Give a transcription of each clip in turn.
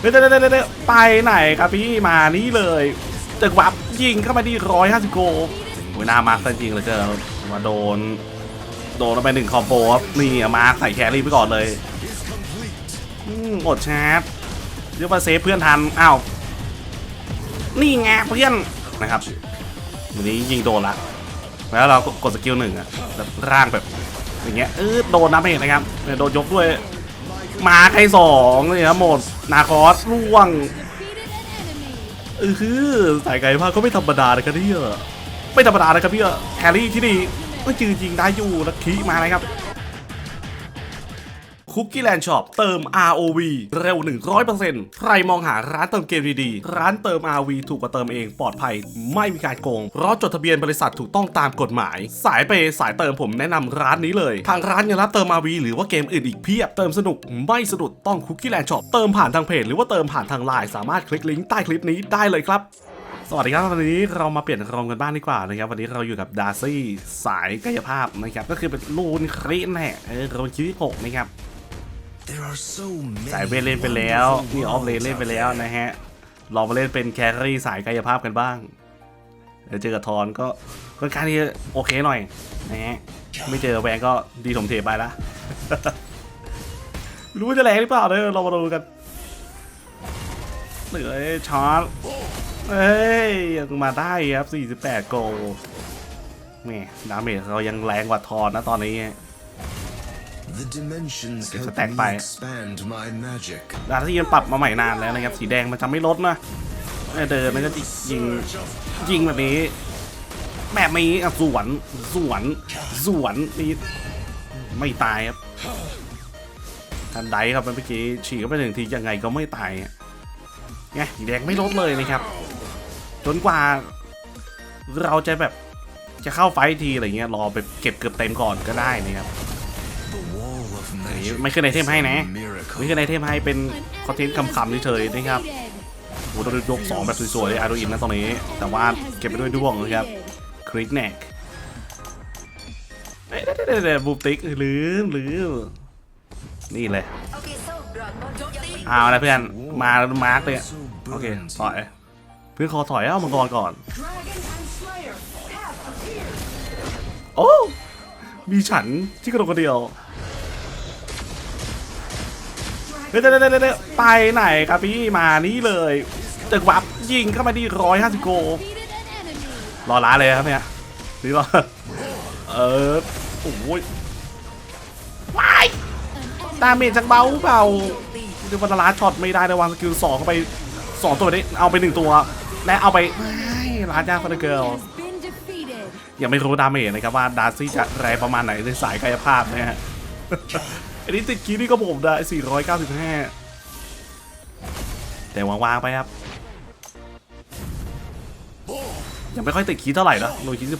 เดี๋ยวเดี๋ยวเดี๋ยวเดี๋ยวไปไหนครับพี่มานี่เลยตึกวับยิงเข้ามาที่ร้อยห้าสิบโกโอ้ยหน้ามาร์คจริงเลยเกินมาโดน โดนไปหนึ่งคอมโบครับนี่มาร์คใส่แครี่ไปก่อนเลยอืมอดชาร์จเรียกว่าเซฟเพื่อนทันอ้าวนี่ไงเพื่อนนะครับวันนี้ยิงโดนละแล้วเรากดสกิลหนึ่งอะร่างแบบอย่างเงี้ยเออโดนนะไม่เห็นนะครับโดนยกด้วยมาใครสองเนี่ยครับหมด นาคอสล่วงเออคือสายไก่ภาคก็ไม่ธรรมดาเลยครับเนี่ยไม่ธรรมดาเลยครับพี่แฮร์รี่ที่นี่ก็จือจริงได้อยู่แล้วคีมาเลยครับ คุกกี้แลนด์ช็อปเติม ROV เร็ว 100%ใครมองหาร้านเติมเกมดีๆ ร้านเติม ROV ถูกกว่าเติมเองปลอดภัย ไม่มีการโกง เพราะจดทะเบียนบริษัทถูกต้องตามกฎหมาย สายเปย์สายเติมผมแนะนำร้านนี้เลย ทางร้านยังรับเติม ROV หรือว่าเกมอื่นอีกเพียบ เติมสนุกไม่สะดุดต้องคุกกี้แลนด์ช็อปเติมผ่านทางเพจหรือว่าเติมผ่านทางไลน์สามารถคลิกลิงก์ใต้คลิปนี้ได้เลยครับสวัสดีครับวันนี้เรามาเปลี่ยนรมณ์กันบ้างดีกว่านะครับวันนี้เราอยู่กับดาร์ซี่สายกายภาพนะครับก็คือเป็นลูนครีนแหละเออรูนคิวที่หกนะครับ สายเวทเล่นไปแล้วนี่ออฟเลนเล่นไปแล้วนะฮะลองมาเล่นเป็นแครี่สายกายภาพกันบ้างเดี๋ยวเจอกับทอนก็ค่อนข้างที่จะโอเคหน่อยนะฮะไม่เจอแวงก็ดีถมเทไปละไม่รู้ว่าจะแรงหรือเปล่าเดี๋ยวเรามาดูกันเหลือช็อตเอ้ยยังมาได้ครับ 48 โกลแหม่ดาเมจเรายังแรงกว่าทอนนะตอนนี้ The dimensions It's a help tag me by- expand my magic. ดาที่ยังปรับมาใหม่นานแล้วนะครับ สีแดงมันจะไม่ลดนะเดินมันก็ยิงยิงแบบนี้แบบนี้อะสวนสวนสวนนี่ไม่ตายครับทันไดครับเมื่อกี้ฉีกเข้าไปหนึ่งทียังไงก็ไม่ตายอะไงสีแดงไม่ลดเลยนะครับ จนกว่าเราจะแบบจะเข้าไฟท์ทีอะไรเงี้ยรอไปเก็บเกือบเต็มก่อนก็ได้นะครับ The wall of นี่ magic ไม่ขึ้นไอเทมให้นะไม่ขึ้นไอเทมให้เป็นคอนเทนต์คำๆเฉยๆนะครับโอ้โหต้องยกสองแบบสวยๆเลยอาร์โดอินนะตรงนี้ แต่ว่าเก็บไปด้วยด้วงนะครับคลิกแนกเอ้เดี๋ยวๆๆบูติกหรือหรือนี่เลยเอาละเพื่อนมามาร์กเลยโอเคถอยเพื่อนขอถอยเอามังกรก่อน โอ้มีฉันที่กระโดดคนเดียว เดี๋ยวเดี๋ยวเดี๋ยวเดี๋ยวไปไหนครับพี่มานี่เลยตึกวับยิงเข้ามาที่ร้อยห้าสิบโกรอร้าเลยครับเนี่ยนี่รอเออโอ้ยว้ายดาเมจจังเบาเปล่าดูวันละล้าช็อตไม่ได้ในวางสกิลสองเข้าไปสองตัวนี้เอาไปหนึ่งตัว และเอาไปไม่ร้านยากฟันเกิลยังไม่รู้ดาเมจนะครับว่าดาซี่จะแรงประมาณไหนในสายกายภาพนะฮะ อันนี้ติดคีย์นี่ก็ผมได้ 495 แต่วางๆไปครับ ยังไม่ค่อยติดคีย์เท่าไหร่นะโลคีย์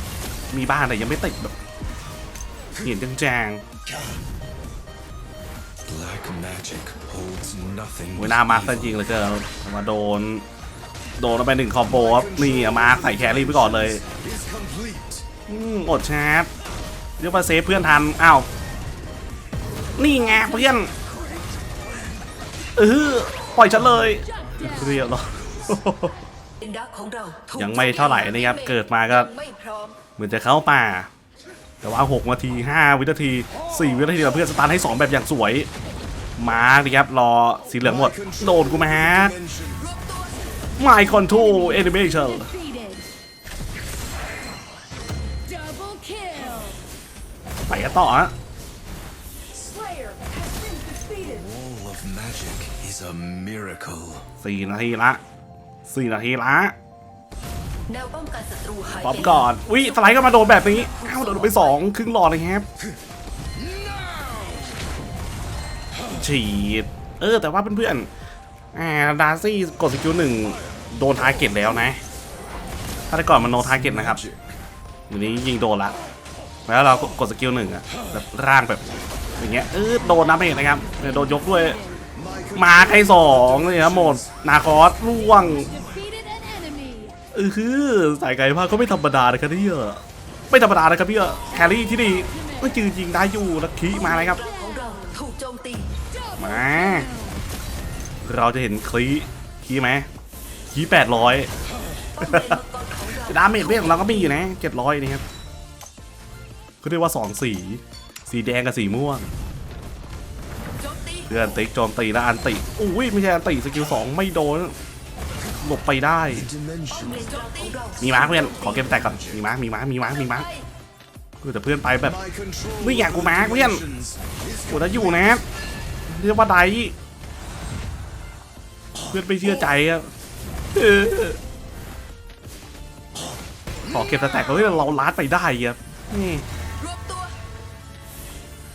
16มีบ้างแต่ยังไม่ติดแบบเห็นจาง Black magic holds nothing. ๆ but เวลามาร์ค evil. จริงเหลยเกินมาโดน โดนไปหนึ่งคอมโบครับนี่อะมาร์คใส่แครี่ไปก่อนเลย Is complete. อืมอดชาร์จเรียกว่าเซฟเพื่อนทัน อ้าว นี่ไงเพื่อนเออปล่อยฉันเลยเรียบร้อยยังไม่เท่าไหร่นะครับ เกิดมาก็ไม่พร้อมเหมือนจะเข้าป่า แต่ว่า 6 นาที 5 วินาที 4 วินาทีแล้วเพื่อนสตาร์ทให้ 2 แบบอย่างสวย มาดิครับ รอสีเหลืองหมด โดนกูมาฮะ Dimension. My Control Animation Double kill. ไปกันต่อฮะ Wall of magic is a miracle. 4นาทีละ4นาทีละแนวป้องกันศัตรูหายป๊อปไปก่อนวิสไลด์ก็มาโดนแบบนี้อ้าวโดนไปสองครึ่งหลอดเลยครับฉีด เออ แต่ว่าเพื่อนๆอ่าดาร์ซี่กดสกิลหนึ่งโดนทาร์เก็ตแล้วนะ ถ้าแต่ก่อนมันโนทาร์เก็ตนะครับ Magic. วันนี้ยิงโดนละ แล้วเรากดสกิลหนึ่งอะแบบร่างแบบอย่างเงี้ย เออโดนนะไม่เห็นนะครับเนี่ยโดนยกด้วย มาใครสองเลยครับหมด นาคอสล่วงเออคือสายไก่ภาคก็ไม่ธรรมดานะครับเนี่ยไม่ธรรมดานะครับพี่เอแครี่ที่นี่ก็จือจริงได้อยู่แล้วคีมาเลยครับมาเราจะเห็นคลีคีไหมคีแปดร้อยดาเมจเวทของเราก็มีอยู่นะเจ็ดร้อยนี่ครับเขาเรียกว่าสองสี สีแดงกับสีม่วง เพื่อนติ๊กโจมตีแล้วอันติอุ้ยไม่ใช่อันติสกิลสองไม่โดนหลบไปได้ The ป้อม dimension เลนกลางของเรามีม้าเพื่อนขอเกมแตกก่อนมีม้ามีม้ามีม้ามีมาคือแต่เพื่อนไปแบบไม่อยากกูมาเพื่อน dimensions is โอ้ถ้าอยู่นะเรียกว่าไดเพื่อนไม่เชื่อใจอะเออขอเก็บสแตกเฮ้ยเราลัดไปได้ครับนี่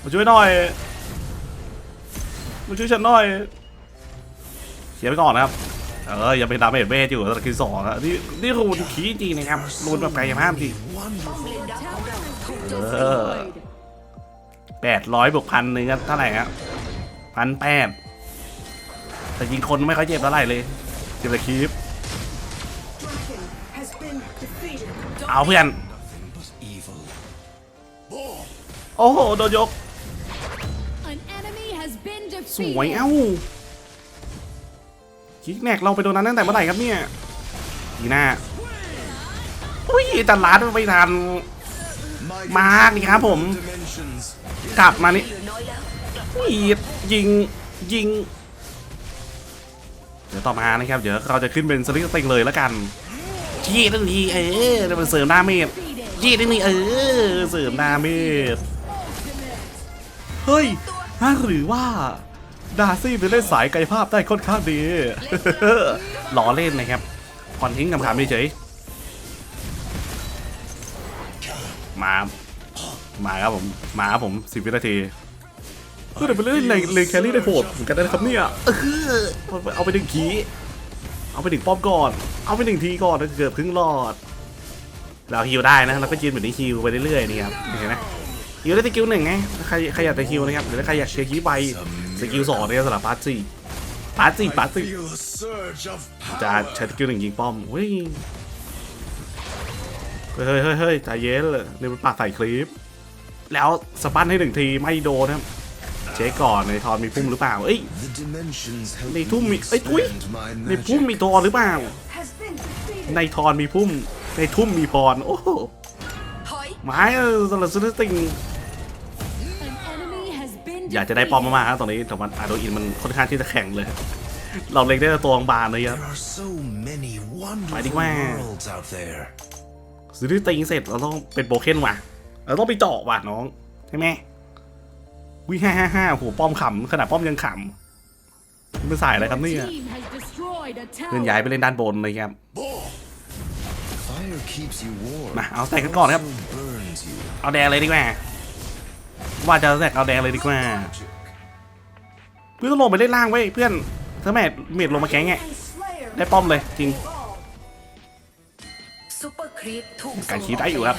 มาช่วยหน่อย มาช่วยฉันหน่อยเขียไปก่อนนะครับ เออย่าไปดาเมจเบสอยู่ตะกี้สองอะนี่นี่รูนขี้จริงนะครับรูนแบบกายภาพจริงป้อมเลนดักของเราถูกโจมเอแปดร้อยบวกพันหนึ่งครับเท่าไหร่ครับพันแปดแต่ยิงคนไม่ค่อยเจ็บเท่าไหร่เลยเจ็บแต่คีปเอาเพื่อน โอ้โห โดนยก สวยเอ้าคิกแนกเราไปโดนนั้นตั้งแต่เมื่อไหร่ครับเนี่ยทีหน้าอุ้ยแต่ลัดไม่ทัน My มาดิครับผมกลับมานี้ยีดยิงยิง เดี๋ยวต่อมานะครับ เดี๋ยวเราจะขึ้นเป็นสลิปสติงเลยแล้วกันจี้ตั้งทีเออเดี๋ยวมันเสริมดาเมจ Defeated. จี้ตั้งทีเออเสริมดาเมจเฮ้ยหรือว่า ดาซี่ไปเล่นสายกายภาพได้ค่อนข้างดี ล้อเล่นนะครับคอนทิ้งคำถามเฉยๆมา มาครับผม มาครับผมสิบวินาทีเฮ้ยแต่ไปเล่นเลนเลนแครี่ได้โหดเหมือนกันนะครับเนี่ยเออเอาไปหนึ่งขีเอาไปหนึ่งป้อมก่อน เอาไปหนึ่งทีก่อนเกือบครึ่งรอด เราฮิวได้นะ เราก็ยืนแบบนี้ฮิวไปเรื่อยๆนี่ครับ เห็นไหมฮิวได้สกิลหนึ่งไง ใครใครอยากจะฮิวนะครับ หรือถ้าใครอยากเชียร์คีไป สกิลสองเนี่ยสำหรับพาร์ทสี่พาร์ทสี่พาร์ทสี่ feel a surge of จะ power. ใช้สกิลหนึ่งยิงป้อมเฮ้ยเฮ้ยเฮ้ยเฮ้ยเฮ้ยใจเย็นเลยนี่มันปาดใส่คลิป แล้วสปันให้หนึ่งทีไม่โดนนะครับเช็คก่อนในทอนมีพุ่มหรือเปล่าเอ้ย The dimensions help ในทุ่ม me มีเอ้ยทุย expand my ในพุ่มมี magic. ตัวหรือเปล่า ในทอนมีพุ่ม ในทุ่มมีพรโอ้โหถอยไม้เออสำหรับซูเปอร์ติง อยากจะได้ป้อม defeated. มากๆครับตอนนี้แต่มันอาโดอินมันค่อนข้างที่จะแข็งเลย เราเล็งได้แต่ตัวบางๆเลยครับ There are so many ไปดี wonderful กว่า worlds out there. ซื้อที่ติงเสร็จเราต้องเป็นโบเคนว่ะเราต้องไปเจาะว่ะน้องใช่ไหมวิห้าห้าห้าโหป้อมขำขนาดป้อมยังขำมันสายอะไรครับ Your เนี่ย team has destroyed a เลื่อน tower. ย้ายไปเล่นด้านบนเลยครับ Fire keeps you warm. มาเอาแตกกันก่อนครับ also burns you. เอาแดงเลยดีกว่า ว่าจะแตกเอาแดงเลยดีกว่า เพื่อนต้องลงไปเล่นล่างไว้ยเพื่อนถ้าแม่เมดลงมาแก๊งไงได้ป้อมเลยจริงการคีบได้อยู่ครับ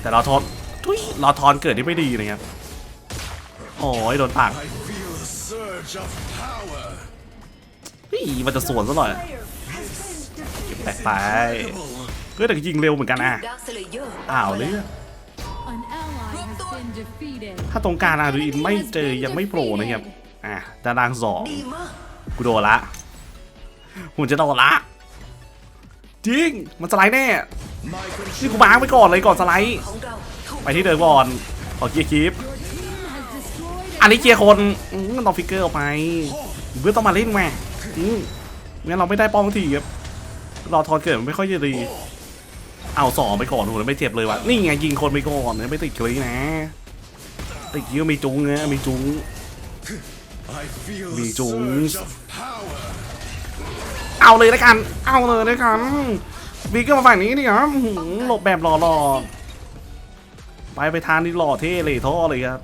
แต่เราทอนทุยเราทอนเกิดที่ไม่ดีนะครับโอ้ยโดนปาก I feel a surge of power. พี่มันจะสวนซะหน่อยแตกไปเพื่อนแต่ยิงเร็วเหมือนกันอะอ้าวเลย ถ้าตรงกลารอาดูอินไม่เจอยังไม่โผล่นะครับ อะดานางสองกูโดนละหุ่นจะโดนละ จริง มันสไลด์แน่ นี่กูมาร์กไว้ก่อนเลยก่อนสไลด์ ไปที่เดิมก่อน ขอเกียร์คลิป อันนี้เกียร์คนมันต้องฟิกเกอร์ออกไปเพื่อต้องมาเล่นแม่งั้นเราไม่ได้ป้องทีครับรอทอนเกิดมันไม่ค่อยจะดี เอาสองไปก่อนโหไม่เจ็บเลยวะนี่ไงยิงคนไปก่อนไม่ติดคลีนะ ติดเยอะมีจุงนะมีจุง I feel Me a too. surge of power. เอาเลยแล้วกันเอาเลยแล้วกันบีก็มาฝั่งนี้นี่ครับหืมหลบแบบหล่อๆไปไปทางนี่หล่อเท่เลยท่อเลยครับ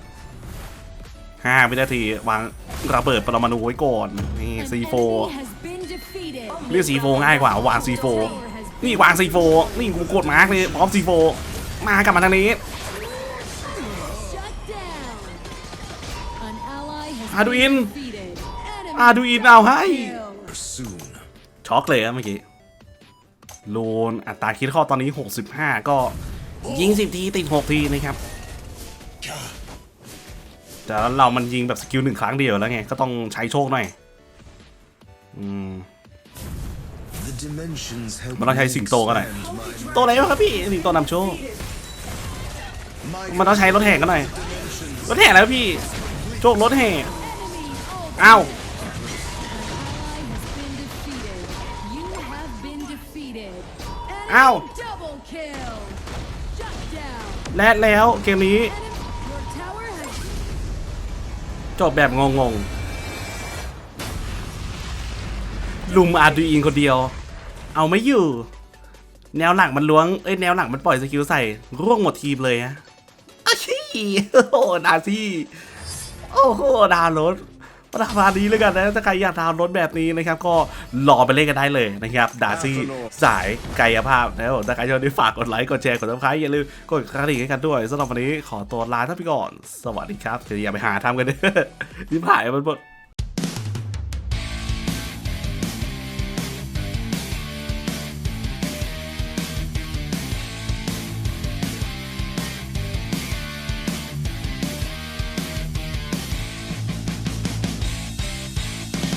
ห้าวินาทีวางระเบิดปรมาณูไว้ก่อนนี่ An ซีโฟ enemy has been defeated. เรียกซีโฟง่ายกว่าวางซีโฟนี่วางซีโฟนี่กูกดมาร์กเลยพร้อมซีโฟมากลับมาทางนี้ ally has Arduin. been defeated. Enemy อาดูอินเอาให้ kill. Soon. ช็อกเลยครับเมื่อกี้ โลนอัตราคิดข้อตอนนี้ 65 ก็ยิง 10 ที ติด 6 ทีนะครับ แต่เรามันยิงแบบสกิลหนึ่งครั้งเดียวแล้วไง ก็ต้องใช้โชคหน่อย อืม The dimensions help มันต้องใช้สิงโตกันหน่อย expand my- ตัวไหนวะครับพี่ สิงโตนำโชค my มันต้องใช้รถแห่กันหน่อย รถแห่แล้วพี่ โชครถแห่ Enemy ultimate. อ้าว Ally has been defeated. You have been defeated. Ow. Enemy double kill. Shut down. และแล้วเกมนี้ Enemy, your tower has จบแบบงงๆ ลุมอาร์ดูอินคนเดียว เอาไม่อยู่ แนวหลังมันล้วง เอ้ยแนวหลังมันปล่อยสกิลใส่ ร่วงหมดทีมเลยฮะอาชีโอ้โหดาซี่ โอ้โหดาวน์โหลดป ระมาณนี้เลยกันนะถ้าใครอยากดาวน์โหลดแบบนี้นะครับ ก็รอไปเล่นกันได้เลยนะครับดาซี่สายกายภาพนะครับผมถ้าใครชอบที่ฝากกดไลค์กดแชร์กดซับสไครต์อย่าลืมกดกระดิ่งให้กันด้วยสำหรับวันนี้ขอตัวลาท่านไปก่อน สวัสดีครับเดี๋ยวอย่าไปหาทำกันเด้อที่ผ่ายมันหมด